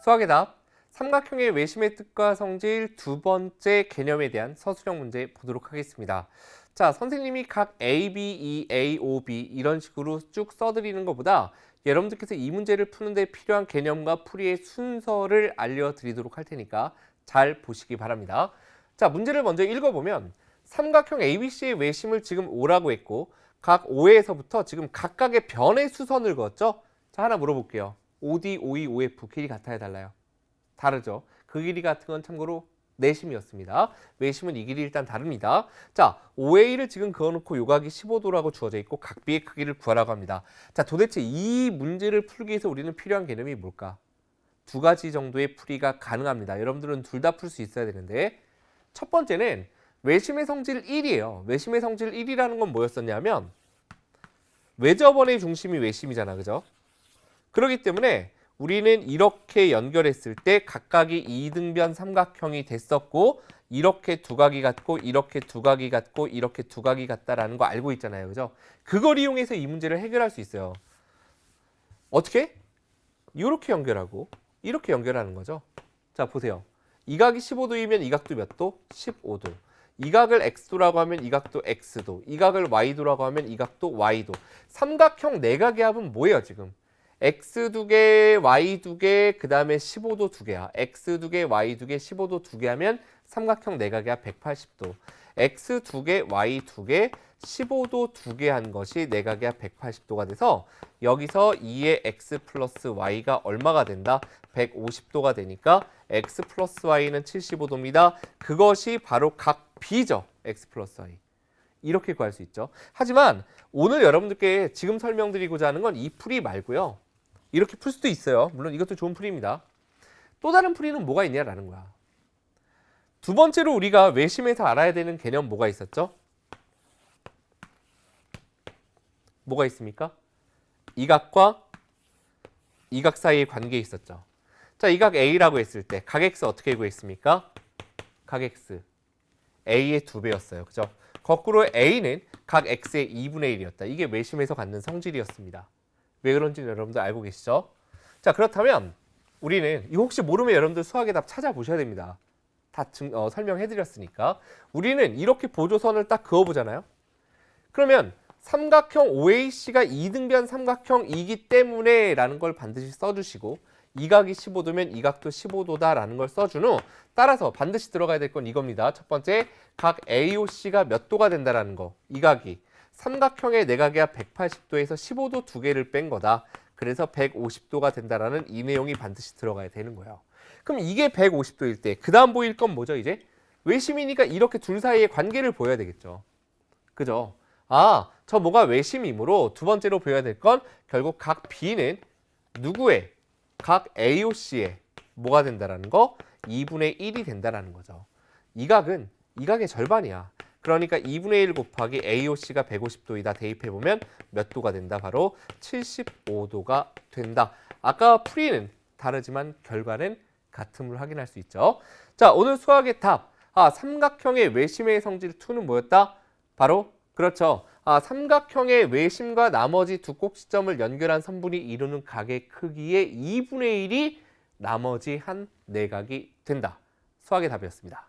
수학의 답. 삼각형의 외심의 뜻과 성질 두 번째 개념에 대한 서술형 문제 보도록 하겠습니다. 자, 선생님이 각 A, B, E, A, O, B 이런 식으로 쭉 써드리는 것보다 여러분들께서 이 문제를 푸는데 필요한 개념과 풀이의 순서를 알려드리도록 할 테니까 잘 보시기 바랍니다. 자, 문제를 먼저 읽어보면 삼각형 ABC의 외심을 지금 O라고 했고 각 O에서부터 지금 각각의 변의 수선을 그었죠? 자, 하나 물어볼게요. OD, OE, OF 길이 같아야 달라요? 다르죠. 그 길이 같은 건 참고로 내심이었습니다. 외심은 이 길이 일단 다릅니다. 자, OA를 지금 그어놓고 요각이 15도라고 주어져 있고 각 B의 크기를 구하라고 합니다. 자, 도대체 이 문제를 풀기 위해서 우리는 필요한 개념이 뭘까? 두 가지 정도의 풀이가 가능합니다. 여러분들은 둘 다 풀 수 있어야 되는데 첫 번째는 외심의 성질 1이에요. 외심의 성질 1이라는 건 뭐였었냐면 외접원의 중심이 외심이잖아. 그죠? 그렇기 때문에 우리는 이렇게 연결했을 때 각각이 이등변 삼각형이 됐었고 이렇게 두각이 같고 이렇게 두각이 같고 이렇게 두각이 같다라는 거 알고 있잖아요. 그죠? 그걸 이용해서 이 문제를 해결할 수 있어요. 어떻게? 이렇게 연결하고 이렇게 연결하는 거죠. 자, 보세요. 이 각이 15도이면 이 각도 몇 도? 15도. 이 각을 x도라고 하면 이 각도 x도. 이 각을 y도라고 하면 이 각도 y도. 삼각형 내각의 합은 뭐예요, 지금? X 두 개, y 두 개, 그 다음에 15도 두 개야. x 두 개, y 두 개, 15도 두 개 하면 삼각형 내각이 합 180도. x 두 개, y 두 개, 15도 두 개 한 것이 내각이 합 180도가 돼서 여기서 2의 x 플러스 y가 얼마가 된다? 150도가 되니까 x 플러스 y는 75도입니다. 그것이 바로 각 b죠. x 플러스 y. 이렇게 구할 수 있죠. 하지만 오늘 여러분들께 지금 설명드리고자 하는 건 이 풀이 말고요. 이렇게 풀 수도 있어요. 물론 이것도 좋은 풀이입니다. 또 다른 풀이는 뭐가 있냐라는 거야. 두 번째로 우리가 외심에서 알아야 되는 개념 뭐가 있었죠? 뭐가 있습니까? 이 각과 이각 사이의 관계 있었죠. 자, 이각 A라고 했을 때 각 X 어떻게 구했습니까? 각 X A의 두 배였어요. 그죠? 거꾸로 A는 각 X의 2분의 1이었다. 이게 외심에서 갖는 성질이었습니다. 왜 그런지 여러분들 알고 계시죠? 자, 그렇다면 우리는 이거 혹시 모르면 여러분들 수학의 답 찾아보셔야 됩니다. 다 증, 어, 설명해드렸으니까. 우리는 이렇게 보조선을 딱 그어보잖아요. 그러면 삼각형 OAC가 이등변 삼각형이기 때문에 라는 걸 반드시 써주시고 이 각이 15도면 이 각도 15도다 라는 걸 써준 후 따라서 반드시 들어가야 될 건 이겁니다. 첫 번째, 각 AOC가 몇 도가 된다라는 거. 이 각이 삼각형의 내각이 합 180도에서 15도 두 개를 뺀 거다. 그래서 150도가 된다라는 이 내용이 반드시 들어가야 되는 거예요. 그럼 이게 150도일 때 그 다음 보일 건 뭐죠 이제? 외심이니까 이렇게 둘 사이의 관계를 보여야 되겠죠. 그죠? 아, 저 뭐가 외심이므로 두 번째로 보여야 될 건 결국 각 B는 누구의 각 AOC의 뭐가 된다라는 거? 2분의 1이 된다라는 거죠. 이 각은 이 각의 절반이야. 그러니까 2분의 1 곱하기 AOC가 150도이다 대입해 보면 몇 도가 된다? 바로 75도가 된다. 아까 풀이는 다르지만 결과는 같음을 확인할 수 있죠. 자, 오늘 수학의 답. 아, 삼각형의 외심의 성질 2는 뭐였다? 바로 그렇죠. 아, 삼각형의 외심과 나머지 두 꼭지점을 연결한 선분이 이루는 각의 크기의 2분의 1이 나머지 한 내각이 된다. 수학의 답이었습니다.